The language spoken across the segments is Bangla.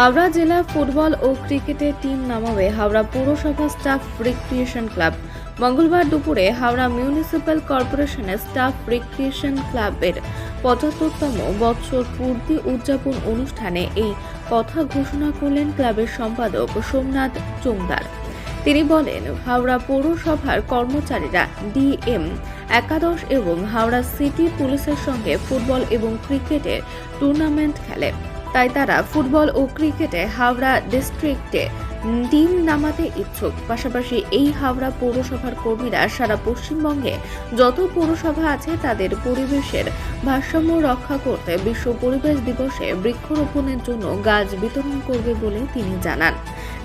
হাওড়া জেলা ফুটবল ও ক্রিকেটের টিম নামাবে হাওড়া পৌরসভা স্টাফ রিক্রিয়েশন ক্লাব। মঙ্গলবার দুপুরে হাওড়া মিউনিসিপ্যাল কর্পোরেশনের স্টাফ রিক্রিয়েশন ক্লাবের পঁচাত্তরতম বৎসর পূর্তি উদযাপন অনুষ্ঠানে এই কথা ঘোষণা করলেন ক্লাবের সম্পাদক সোমনাথ চোংদার। তিনি বলেন, হাওড়া পৌরসভার কর্মচারীরা ডিএম, একাদশ এবং হাওড়া সিটি পুলিশের সঙ্গে ফুটবল এবং ক্রিকেটের টুর্নামেন্ট খেলে। তাই তারা ফুটবল ও ক্রিকেটে হাওড়া ডিস্ট্রিক্টে টিম নামাতে ইচ্ছুক। পাশাপাশি এই হাওড়া পৌরসভার কর্মীরা সারা পশ্চিমবঙ্গে যত পৌরসভা আছে, তাদের পরিবেশের ভারসাম্য রক্ষা করতে বিশ্ব পরিবেশ দিবসে বৃক্ষরোপণের জন্য গাছ বিতরণ করবে বলে তিনি জানান।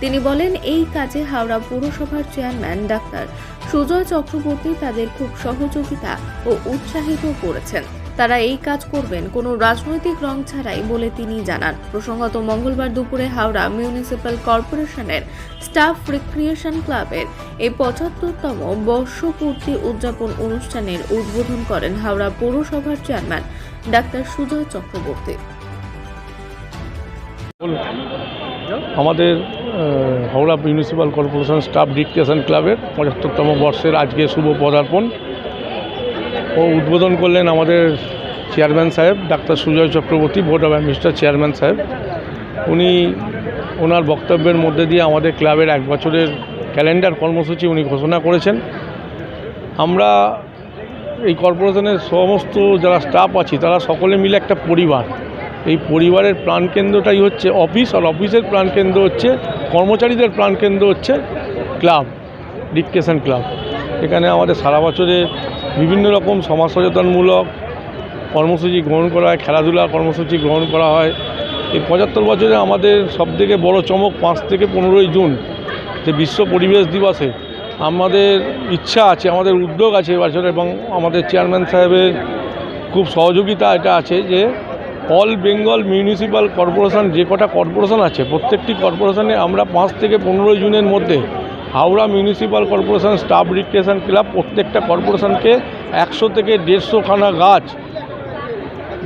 তিনি বলেন, এই কাজে হাওড়া পৌরসভার চেয়ারম্যান ডাক্তার সুজয় চক্রবর্তী তাদের খুব সহযোগিতা ও উৎসাহিত করেছেন। তারা এই কাজ করবেন, কোনো রাজনৈতিক রং ছাড়াই বলে তিনি জানান প্রসঙ্গত মঙ্গলবার দুপুরে হাওড়া মিউনিসিপ্যাল কর্পোরেশনের স্টাফ রিক্রিয়েশন ক্লাবের এই পঁচাত্তরতম বর্ষপূর্তি উদযাপন অনুষ্ঠানের উদ্বোধন করেন হাওড়া পৌরসভার চেয়ারম্যান ডাক্তার সুজয় চক্রবর্তী। আমাদের Howrah municipal corporation staff dictation ক্লাবের পঁচাত্তরতম বর্ষের আজকে শুভ পদার্পণ ও উদ্বোধন করলেন আমাদের চেয়ারম্যান সাহেব, doctor Sujoy Chakraborty board of administrate chairman সাহেব। উনি ওনার বক্তব্যের মধ্যে দিয়ে আমাদের ক্লাবের এক বছরের ক্যালেন্ডার কর্মসূচি উনি ঘোষণা করেছেন। আমরা এই কর্পোরেশনের সমস্ত যারা স্টাফ আছি, তারা সকলে মিলে একটা পরিবার। এই পরিবারের প্রাণকেন্দ্রটাই হচ্ছে অফিস আর অফিসের প্রাণকেন্দ্র হচ্ছে, কর্মচারীদের প্রাণকেন্দ্র হচ্ছে ক্লাব ডিকটেশন ক্লাব এখানে আমাদের সারা বছরে বিভিন্ন রকম সমাজ সচেতনমূলক কর্মসূচি গ্রহণ করা হয়, খেলাধুলা কর্মসূচি গ্রহণ করা হয়। এই পঁচাত্তর বছরে আমাদের সবথেকে বড় চমক পাঁচ থেকে পনেরোই জুন, যে বিশ্ব পরিবেশ দিবসে আমাদের ইচ্ছা আছে, আমাদের উদ্যোগ আছে এবছর এবং আমাদের চেয়ারম্যান সাহেবের খুব সহযোগিতা এটা আছে যে অল বেঙ্গল মিউনিসিপ্যাল কর্পোরেশন, যে কটা কর্পোরেশন আছে, প্রত্যেকটি কর্পোরেশনে আমরা পাঁচ থেকে পনেরোই জুনের মধ্যে Howrah municipal corporation staff recreation club প্রত্যেকটা কর্পোরেশনকে একশো থেকে দেড়শোখানা গাছ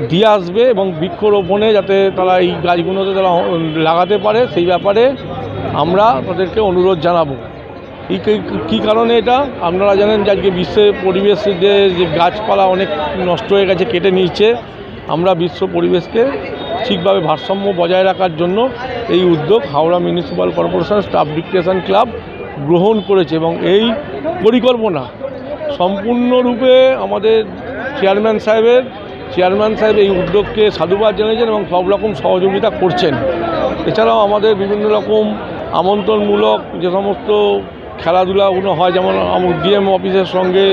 দিয়ে আসবে এবং বৃক্ষরোপণে যাতে তারা এই গাছগুলোতে তারা লাগাতে পারে, সেই ব্যাপারে আমরা তাদেরকে অনুরোধ জানাব। কি- কারণে এটা? আপনারা জানেন যে আজকে বিশ্বে পরিবেশ যে যে গাছপালা অনেক নষ্ট হয়ে গেছে, কেটে নিয়েছে, আমরা বিশ্ব পরিবেশকে ঠিকভাবে ভারসাম্য বজায় রাখার জন্য এই উদ্যোগ Howrah municipal corporation staff dictation club গ্রহণ করেছে এবং এই পরিকল্পনা সম্পূর্ণরূপে আমাদের চেয়ারম্যান সাহেবের, চেয়ারম্যান সাহেব এই উদ্যোগকে সাধুবাদ জানিয়েছেন এবং সব রকম সহযোগিতা করছেন। এছাড়াও আমাদের বিভিন্ন রকম আমন্ত্রণমূলক যে সমস্ত খেলাধুলাগুলো হয়, যেমন ডিএম অফিসের সঙ্গে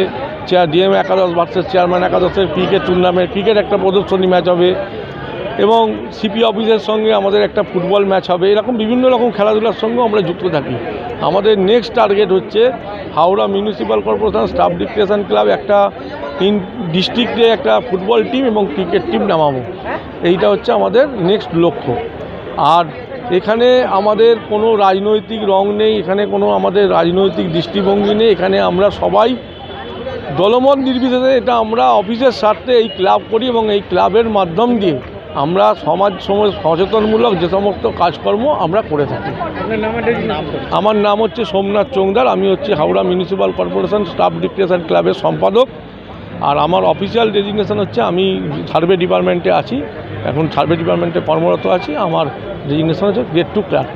চেয়ার ডিএম একাদশ ভার্সেস চেয়ারম্যান একাদশের ক্রিকেট টুর্নামেন্ট ক্রিকেট একটা প্রদর্শনী ম্যাচ হবে। এবং সিপি অফিসের সঙ্গে আমাদের একটা ফুটবল ম্যাচ হবে। এরকম বিভিন্ন রকম খেলাধুলার সঙ্গেও আমরা যুক্ত থাকি। আমাদের নেক্সট টার্গেট হচ্ছে Howrah municipal corporation staff dictation club একটা ইন ডিস্ট্রিক্টে একটা ফুটবল টিম এবং ক্রিকেট টিম নামাবো। এইটা হচ্ছে আমাদের নেক্সট লক্ষ্য। আর এখানে আমাদের কোনো রাজনৈতিক রং নেই, এখানে কোনো আমাদের রাজনৈতিক দৃষ্টিভঙ্গি নেই। এখানে আমরা সবাই দলমত নির্বিশেষে এটা আমরা অফিসের স্বার্থে এই ক্লাব করি এবং এই ক্লাবের মাধ্যম দিয়ে আমরা সমাজ সমাজ সচেতনমূলক যে সমস্ত কাজকর্ম আমরা করে থাকি। আমার নাম হচ্ছে সোমনাথ চৌংদার আমি হচ্ছে Howrah municipal corporation staff dictation ক্লাবের সম্পাদক। আর আমার অফিসিয়াল ডেজিগনেশন হচ্ছে আমি সার্ভে ডিপার্টমেন্টে আছি এখন সার্ভে ডিপার্টমেন্টে কর্মরত আছি। আমার ডেজিগনেশন হচ্ছে গেট টু ক্লার্ক।